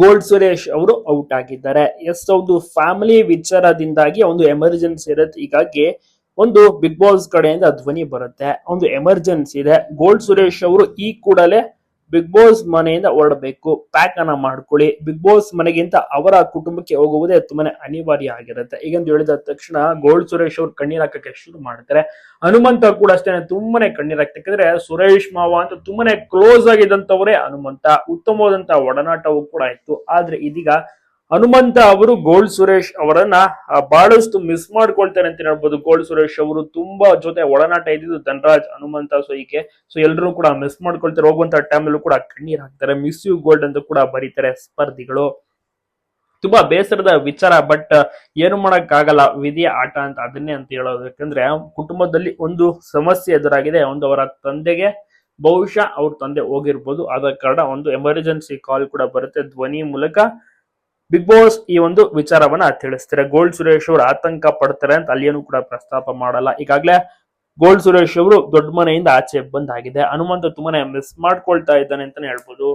Gold Suresh ಅವರು out ಆಗಿದ್ದಾರೆ. S, ಒಂದು ಫ್ಯಾಮಿಲಿ ವಿಚಾರದಿಂದಾಗಿ ಒಂದು ಎಮರ್ಜೆನ್ಸಿ ಇರುತ್ತೆ. ಹೀಗಾಗಿ ಒಂದು ಬಿಗ್ ಬಾಸ್ ಕಡೆಯಿಂದ ಧ್ವನಿ ಬರುತ್ತೆ. ಒಂದು ಎಮರ್ಜೆನ್ಸಿ ಇದೆ. ಗೋಲ್ಡ್ ಸುರೇಶ್ ಅವರು ಈ ಕೂಡಲೇ ಬಿಗ್ ಬಾಸ್ ಮನೆಯಿಂದ ಹೊರಡಬೇಕು. ಪ್ಯಾಕ್ ಅನ್ನ ಮಾಡ್ಕೊಳ್ಳಿ. ಬಿಗ್ ಬಾಸ್ ಮನೆಗಿಂತ ಅವರ ಕುಟುಂಬಕ್ಕೆ ಹೋಗುವುದೇ ತುಂಬಾನೇ ಅನಿವಾರ್ಯ ಆಗಿರುತ್ತೆ. ಈಗಂತ ಹೇಳಿದ ತಕ್ಷಣ ಗೋಲ್ಡ್ ಸುರೇಶ್ ಅವ್ರು ಕಣ್ಣೀರ್ ಹಾಕಕ್ಕೆ ಶುರು ಮಾಡ್ತಾರೆ. ಹನುಮಂತ ಕೂಡ ಅಷ್ಟೇ ತುಂಬಾನೇ ಕಣ್ಣೀರ್ ಹಾಕ್ತಕ್ಕಂದ್ರೆ ಸುರೇಶ್ ಮಾವ ಅಂತ ತುಂಬಾನೇ ಕ್ಲೋಸ್ ಆಗಿದ್ದಂತವರೇ ಹನುಮಂತ. ಉತ್ತಮವಾದಂತಹ ಒಡನಾಟವು ಕೂಡ ಇತ್ತು ಆದ್ರೆ ಇದೀಗ ಹನುಮಂತ ಅವರು ಗೋಲ್ಡ್ ಸುರೇಶ್ ಅವರನ್ನ ಬಹಳಷ್ಟು ಮಿಸ್ ಮಾಡ್ಕೊಳ್ತಾರೆ ಅಂತ ಹೇಳ್ಬೋದು. ಗೋಲ್ಡ್ ಸುರೇಶ್ ಅವರು ತುಂಬಾ ಜೊತೆ ಒಡನಾಟ ಇದ್ದಿದ್ದು ಧನರಾಜ್ ಹನುಮಂತ ಸೊ ಈಕೆ ಸೊ ಎಲ್ಲರೂ ಕೂಡ ಮಿಸ್ ಮಾಡ್ಕೊಳ್ತಾರೆ. ಹೋಗುವಂತ ಟೈಮಲ್ಲೂ ಕೂಡ ಕಣ್ಣೀರ್ ಹಾಕ್ತಾರೆ. ಮಿಸ್ ಯು ಗೋಲ್ಡ್ ಅಂತ ಕೂಡ ಬರೀತಾರೆ ಸ್ಪರ್ಧಿಗಳು. ತುಂಬಾ ಬೇಸರದ ವಿಚಾರ ಬಟ್ ಏನು ಮಾಡಕ್ ಆಗಲ್ಲ ವಿಧಿಯ ಆಟ ಅಂತ, ಅದನ್ನೇ ಅಂತ ಹೇಳೋದು ಕುಟುಂಬದಲ್ಲಿ ಒಂದು ಸಮಸ್ಯೆ ಎದುರಾಗಿದೆ. ಒಂದು ಅವರ ತಂದೆಗೆ, ಬಹುಶಃ ಅವ್ರ ತಂದೆ ಹೋಗಿರ್ಬೋದು. ಆದ ಕಾರಣ ಒಂದು ಎಮರ್ಜೆನ್ಸಿ ಕಾಲ್ ಕೂಡ ಬರುತ್ತೆ ಧ್ವನಿ ಮೂಲಕ. ಬಿಗ್ ಬಾಸ್ ಈ ಒಂದು ವಿಚಾರವನ್ನ ತಿಳಿಸ್ತಾರೆ. ಗೋಲ್ಡ್ ಸುರೇಶ್ ಅವರು ಆತಂಕ ಪಡ್ತಾರೆ ಅಂತ ಅಲ್ಲಿಯೂ ಕೂಡ ಪ್ರಸ್ತಾಪ ಮಾಡಲ್ಲ. ಈಗಾಗಲೇ ಗೋಲ್ಡ್ ಸುರೇಶ್ ಅವರು ದೊಡ್ಡ ಮನೆಯಿಂದ ಆಚೆ ಬಂದಾಗಿದೆ. ಹನುಮಂತ ತುಂಬಾನೇ ಮಿಸ್ ಮಾಡ್ಕೊಳ್ತಾ ಇದ್ದಾನೆ ಅಂತಾನೆ ಹೇಳ್ಬೋದು.